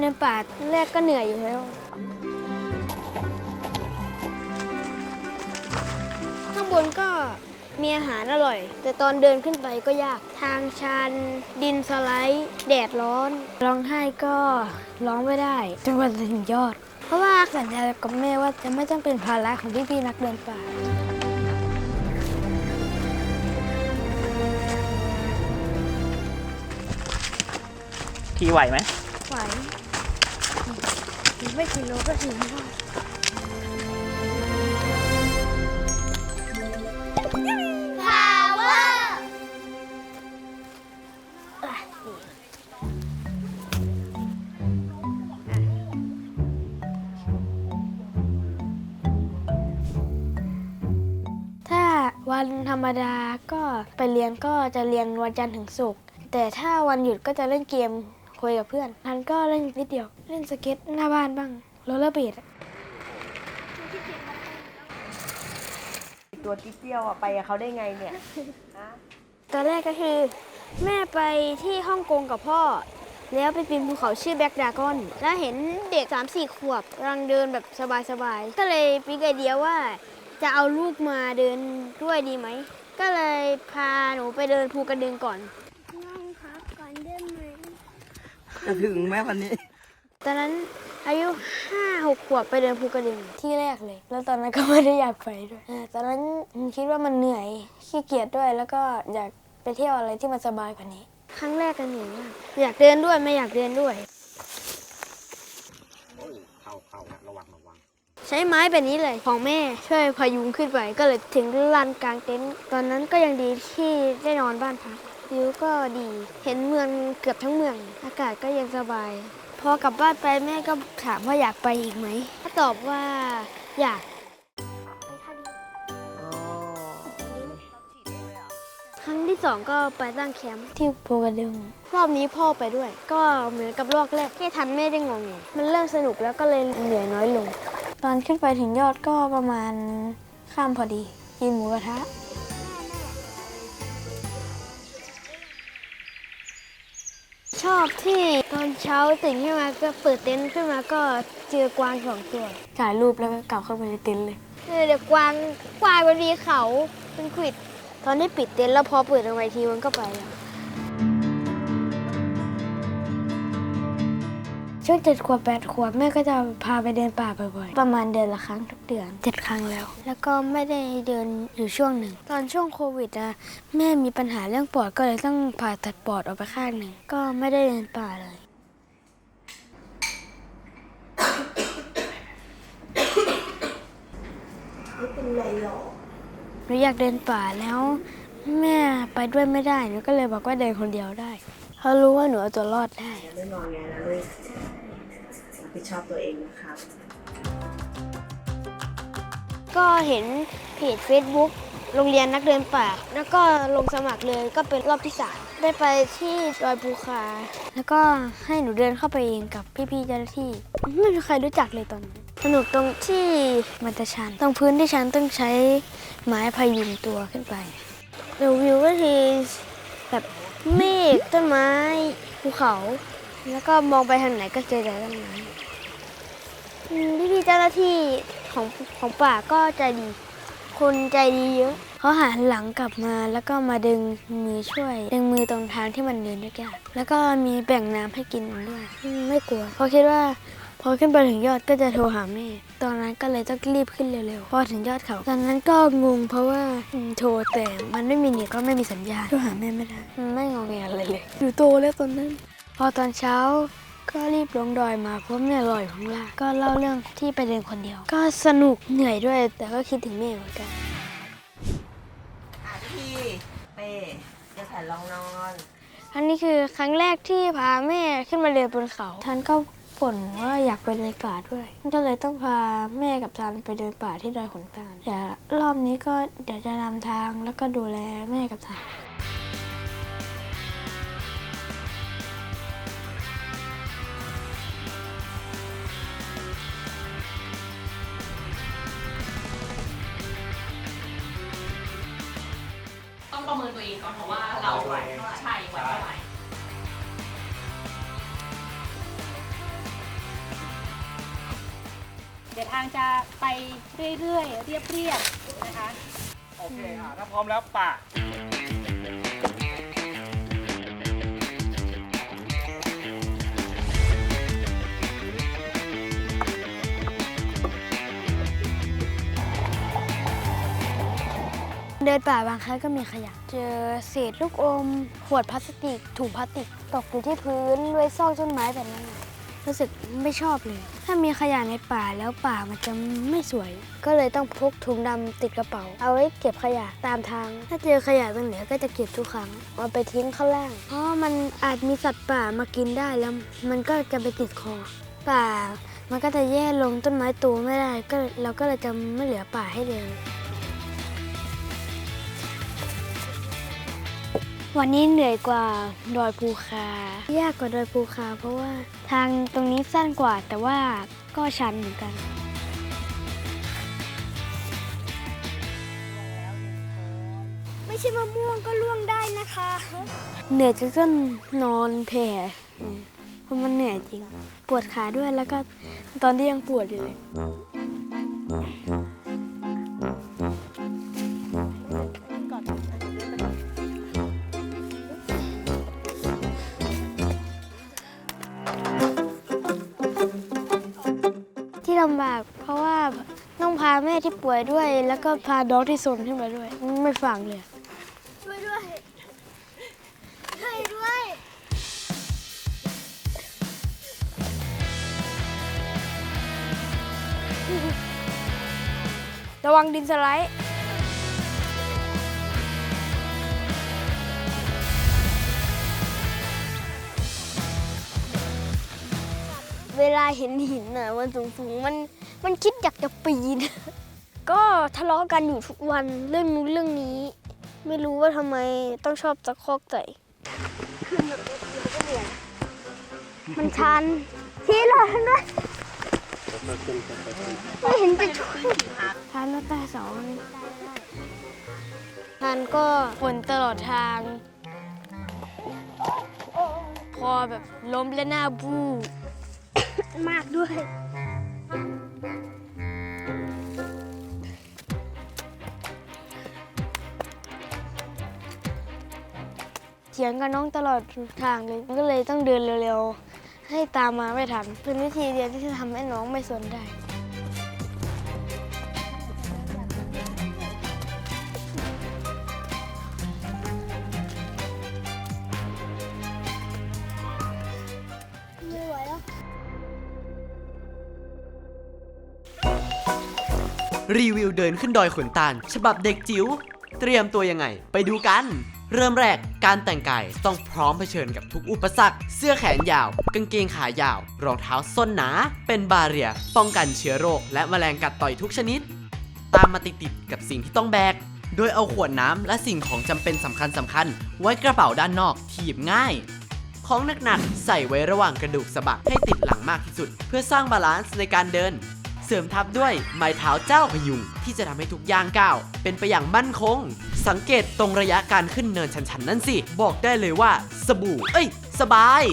เดินป่าแรกก็เหนื่อยอยู่แล้ว ข้างบนก็มีอาหารอร่อย แต่ตอนเดินขึ้นไปก็ยากทางชัน ดินสไลด์แดดร้อน ร้องไห้ก็ร้องไม่ได้จนกว่าจะถึงยอด เพราะว่าสัญญากับแม่ว่าจะไม่ต้องเป็นภาระของพี่ๆนักเดินป่าขี่ไหวไหมไหว อีกไม่กี่โลก็ถึงแล้วถ้าวันธรรมดาก็ไปเรียนก็จะเรียนวันจันทร์ถึงศุกร์แต่ถ้าวันหยุดก็จะเล่นเกมคุยกับเพื่อนทันก็เล่นนิดเดียว เล่นสเก็ตหน้าบ้านบ้างโรลเลอร์เบดอะตัวจิ๊ดเดียวอะไปกับเขาได้ไงเนี่ยตอนแรกก็คือ แม่ไปที่ฮ่องกงกับพ่อ แล้วไปปีนภูเขาชื่อแบ็กดากอน แล้วเห็นเด็ก 3 4 ขวบกำลังเดินแบบสบายๆ ก็เลยปิ๊กไอเดียว่า จะเอาลูกมาเดินด้วยดีไหม ก็เลยพาหนูไปเดินภูกระดึงก่อนจะถึงไหมวันนี้ ตอนนั้นอายุห้าหกขวบไปเดินภูกระดึงที่แรกเลย แล้วตอนนั้นก็ไม่ได้อยากไปด้วยอ่าตอนนั้นคิดว่ามันเหนื่อยขี้เกียจด้วยแล้วก็อยากไปเที่ยวอะไรที่มันสบายกว่านี้ ครั้งแรกกันเหนื่อยมากอยากเดินด้วยไม่อยากเดินด้วยเข้าเข้าระวังระวังใช้ไม้แบบนี้เลยของแม่ช่วยพยุงขึ้นไปก็เลยถึงลานกลางเต็นท์ตอนนั้นก็ยังดีที่ได้นอนบ้านพักวิวก็ดี เห็นเมืองเกือบทั้งเมือง อากาศก็เย็นสบาย พอกลับบ้านไปแม่ก็ถามว่าอยากไปอีกไหมก็ตอบว่าอยากครั้งที่สองก็ไปตั้งแคมป์ที่ภูกระดึงรอบนี้พ่อไปด้วย ก็เหมือนกับรอบแรกที่ทันไม่ได้งงไงมันเริ่มสนุกแล้วก็เลยเหนื่อยน้อยลง ตอนขึ้นไปถึงยอดก็ประมาณข้ามพอดีกินหมูกระทะ ชอบที่ตอนเช้าตื่นขึ้นมาก็เปิดเต็นท์ขึ้นมาก็เจอกวางสองตัวถ่ายรูปแล้วก็กลับเข้าไปในเต็นท์เลยเออเดี๋ยวกวางกวางมันมีเขาเป็นขวิด ตอนที่ปิดเต็นท์แล้วพอเปิดออกมาอีกทีมันก็ไปแล้ว ช่วงเจ็ดขวบแปดขวบแม่ก็จะพาไปเดินป่าบ่อยๆ ประมาณเดือนละครั้งทุกเดือนเจ็ดครั้งแล้ว แล้วก็ไม่ได้เดินอยู่ช่วงหนึ่ง ตอนช่วงโควิดอะแม่มีปัญหาเรื่องปอดก็เลยต้องผ่าตัดปอดออกไปข้างหนึ่ง ก็ไม่ได้เดินป่าเลยหนูอยากเดินป่าแล้ว แม่ไปด้วยไม่ได้หนูก็เลยบอกว่าเดินคนเดียวได้ เขารู้ว่าหนูเอาตัวรอดได้ไม่นอนไงนะลูกรับผิดชอบตัวเองนะครับ ก็เห็นเพจ Facebook โรงเรียนนักเดินป่า แล้วก็ลงสมัครเลยก็เป็นรอบที่สามได้ไปที่ดอยภูคา แล้วก็ให้หนูเดินเข้าไปเองกับพี่ๆเจ้าหน้าที่ ไม่มีใครรู้จักเลยตอนนั้น สนุกตรงที่มันจะชัน ตรงพื้นที่ชันต้องใช้ไม้พยุงตัวขึ้นไปเดวิวก็คือแบบ เมฆต้นไม้ภูเขา แล้วก็มองไปทางไหนก็เจอแต่ต้นไม้พี่พี่ๆเจ้าหน้าที่ของของป่าก็ใจดี คนใจดีเยอะเขาหันหลังกลับมาแล้วก็มาดึงมือช่วย ดึงมือตรงทางที่มันเดินยากๆแล้วก็มีแบ่งน้ำให้กินด้วยไม่กลัวเพราะคิดว่า พอขึ้นไปถึงยอดก็จะโทรหาแม่ ตอนนั้นก็เลยต้องรีบขึ้นเร็วๆ พอถึงยอดเขา ตอนนั้นก็งงเพราะว่าอืมโทรแต่มันไม่มีเน็ตก็ไม่มีสัญญาณ โทรหาแม่ไม่ได้อืมไม่งงเงียอะไรเลย อยู่โตแล้วตอนนั้น พอตอนเช้าก็รีบลงดอยมาเพราะแม่รออยู่ข้างล่างก็เล่าเรื่องที่ไปเดินคนเดียว ก็สนุกเหนื่อยด้วย แต่ก็คิดถึงแม่เหมือนกันอะพี่เป้จะแผ่นรองนอน อันนี้คือครั้งแรกที่พาแม่ขึ้นมาเดินบนเขาท่านก็ บ่นว่าอยากไปเดินป่าด้วย ก็เลยต้องพาแม่กับทันไปเดินป่าที่ดอยขนตาลเดี๋ยวรอบนี้ก็เดี๋ยวจะนำทางแล้วก็ดูแลแม่กับทันต้องประเมินตัวเองก่อนเพราะว่าเราไหวใช่ไหวเท่าไหร่ ดี๋ยวทางจะไปเรื่อยๆ เรียบๆนะคะ โอเคอะถ้าพร้อมแล้วป่าเดินป่าบางครั้งก็มีขยะ เจอเศษลูกอม ขวดพลาสติก ถุงพลาสติก ตกอยู่ที่พื้นไว้ซอกต้นไม้แบบนั้นน่ะรู้สึกไม่ชอบเลย ถ้ามีขยะในป่าแล้วป่ามันจะไม่สวย ก็เลยต้องพกถุงดำติดกระเป๋า เอาไว้เก็บขยะตามทาง ถ้าเจอขยะตรงไหนก็จะเก็บทุกครั้งเอาไปทิ้งข้างล่าง เพราะมันอาจมีสัตว์ป่ามากินได้แล้ว มันก็จะไปติดคอ ป่า มันก็จะแย่ลงต้นไม้โตไม่ได้ก็เราก็เลยจะไม่เหลือป่าให้เลย วันนี้เหนื่อยกว่าดอยภูคา ยากกว่าดอยภูคา เพราะว่าทางตรงนี้สั้นกว่าแต่ว่าก็ชันเหมือนกัน ไม่ใช่มะม่วงก็ล่วงได้นะคะ เหนื่อยจนต้องนอนแผ่อืมเพราะมันเหนื่อยจริง ปวดขาด้วยแล้วก็ตอนที่ยังปวดอยู่เลย เพราะว่าต้องพาแม่ที่ป่วยด้วย แล้วก็พาน้องที่สนขึ้นมาด้วย ไม่ฟังเลย ช่วยด้วย ช่วยด้วย ระวังดินสไลด์ เวลาเห็นหินน่ะมันสูงๆมัน มันคิดอยากจะปีน ก็ทะเลาะกันอยู่ทุกวันเรื่องนู้นเรื่องนี้ ไม่รู้ว่าทำไมต้องชอบตะคอกใส่มันชันที่หลอนด้วยไม่เห็นจะช่วยทันแล้วแต่สองทันก็ฝนตลอดทาง พอแบบล้มและหน้าบูมากด้วย ถียงกับน้องตลอดทางเลยก็เลยต้องเดินเร็วๆ ให้ตามมาไม่ทัน เป็นวิธีเดียวที่จะทำให้น้องไม่สนได้ ไม่ไหวแล้ว รีวิวเดินขึ้นดอยขุนตาล ฉบับเด็กจิ๋ว เตรียมตัวยังไง ไปดูกัน เริ่มแรกการแต่งกายต้องพร้อมเผชิญกับทุกอุปสรรค เสื้อแขนยาว กางเกงขายาว รองเท้าส้นหนา เป็นบาเรีย ป้องกันเชื้อโรค และแมลงกัดต่อยทุกชนิด ตามมาติดๆกับสิ่งที่ต้องแบก โดยเอาขวดน้ำและสิ่งของจำเป็นสำคัญสำคัญๆไว้กระเป๋าด้านนอกที่หยิบง่ายของหนักๆใส่ไว้ระหว่างกระดูกสะบักให้ติดหลังมากที่สุด เพื่อสร้างบาลานซ์ในการเดิน เสริมทับด้วยไม้เท้าเจ้าพยุงที่จะทำให้ทุกย่างก้าวเป็นไปอย่างมั่นคง สังเกตตรงระยะการขึ้นเนินชันๆนั่นสิ บอกได้เลยว่าสบู่ เอ้ย สบาย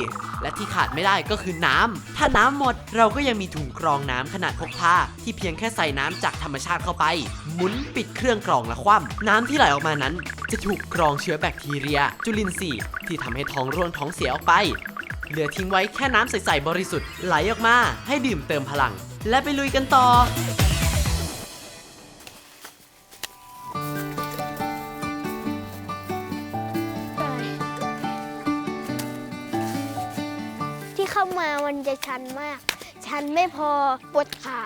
และที่ขาดไม่ได้ก็คือน้ำถ้าน้ำหมดเราก็ยังมีถุงกรองน้ำขนาดพกพาที่เพียงแค่ใส่น้ำจากธรรมชาติเข้าไป หมุนปิดเครื่องกรองและคว่ำน้ำที่ไหลออกมานั้น จะถูกกรองเชื้อแบคทีเรีย จุลินทรีย์ที่ทำให้ท้องร่วงท้องเสียออกไปเหลือทิ้งไว้แค่น้ำใส ๆ บริสุทธิ์ไหลออกมาให้ดื่มเติมพลัง และไปลุยกันต่อ ที่เข้ามามันจะชันมาก ชันไม่พอปวดขา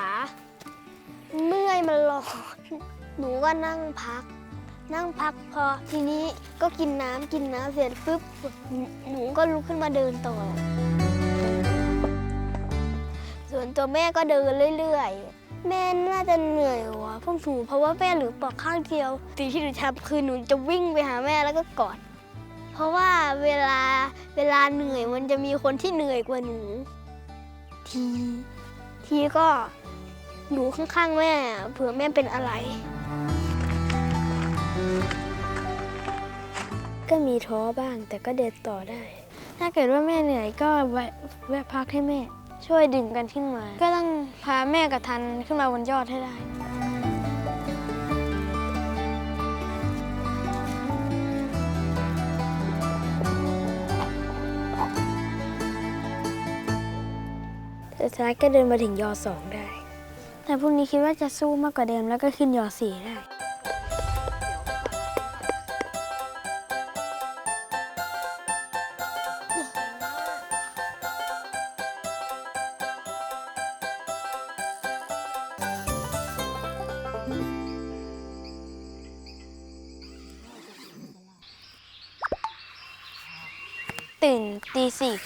เมื่อยมันร้อนหนูก็นั่งพัก นั่งพักพอทีนี้ก็กินน้ำกินน้ำเสร็จปุ๊บ หนูก็ลุกขึ้นมาเดินต่อ ตัวแม่ก็เดินเรื่อยๆ แม่น่าจะเหนื่อยกว่าพวกหนูเพราะว่าแม่เหลือปอกข้างเดียวสิ่งที่หนูทำคือหนูจะวิ่งไปหาแม่แล้วก็กอด เพราะว่าเวลาเวลาเหนื่อยมันจะมีคนที่เหนื่อยกว่าหนู ที ทีก็หนูข้างๆแม่เผื่อแม่เป็นอะไร ก็มีท้อบ้างแต่ก็เดินต่อได้ ถ้าเกิดว่าแม่เหนื่อยก็แวะแวะพักให้แม่ ช่วยดึงกันขึ้นมา ก็ต้องพาแม่กับทันขึ้นมาบนยอดให้ได้สุดท้ายก็เดินมาถึงยอสองได้ แต่พรุ่งนี้คิดว่าจะสู้มากกว่าเดิมแล้วก็ขึ้นยอสี่ได้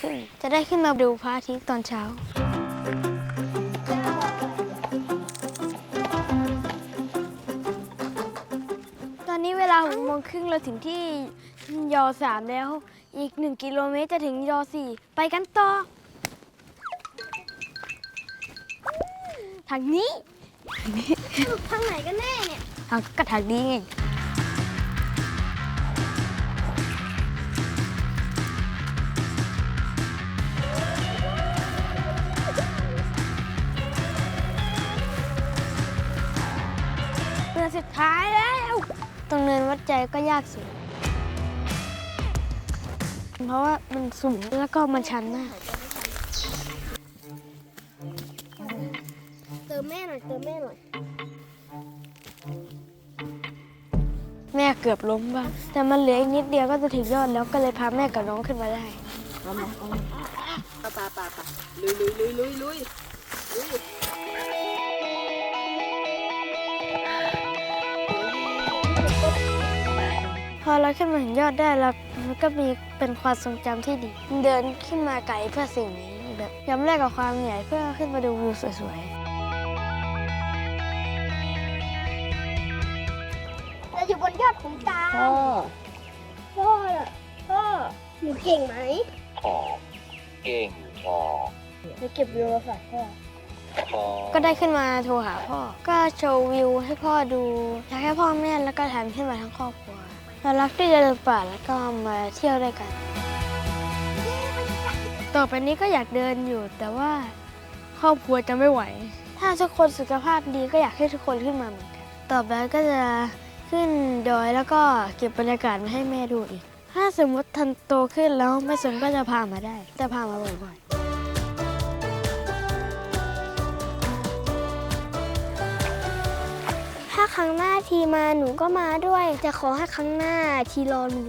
ตีสี่ครึ่งจะได้ขึ้นมาดูพระอาทิตย์ตอนเช้า ตอนนี้เวลาหกโมงครึ่งเราถึงที่ยอสามแล้ว อีกหนึ่งกิโลเมตรจะถึงยอสี่ไปกันต่อ ทางนี้ ทางไหนกันแน่เนี่ย ทางก็ทางนี้ไง ก็ยากสุด เพราะว่ามันสูงแล้วก็มันชันมากเติมแม่หน่อยเติมแม่หน่อย แม่เกือบล้มบ้าง แต่มันเหลืออีกนิดเดียวก็จะถึงยอดแล้วก็เลยพาแม่กับน้องขึ้นมาได้ เอามาเอามาปะปะปะปะลุยลุยลุยลุยลุย พอเราขึ้นมาถึงยอดได้แล้วมันก็มีเป็นความทรงจำที่ดี เดินขึ้นมาไกลเพื่อสิ่งนี้แบบยอมแลกกับความเหนื่อยเพื่อขึ้นมาดูวิวสวยเราอยู่บนยอดขุนตาลพ่อพ่อน่ะพ่อหนูเก่งไหมขอเก่งพอหนูเก็บวิวมาฝากพ่อพอๆก็ได้ขึ้นมาโทรหาพ่อ ก็โชว์วิวให้พ่อดูอยากให้พ่อแม่แล้วก็ทำขึ้นมาทั้งครอบครัว เรารักที่จะเดินป่าแล้วก็มาเที่ยวด้วยกัน ต่อไปนี้ก็อยากเดินอยู่ แต่ว่าครอบครัวจะไม่ไหว ถ้าทุกคนสุขภาพดีก็อยากให้ทุกคนขึ้นมาเหมือนกัน ต่อไปก็จะขึ้นดอยแล้วก็เก็บบรรยากาศมาให้แม่ดูอีก ถ้าสมมติทันโตขึ้นแล้วแม่สนก็จะพามาได้ จะพามาบ่อยๆ ครั้งหน้าทีมาหนูก็มาด้วย จะขอให้ครั้งหน้าทีรอหนู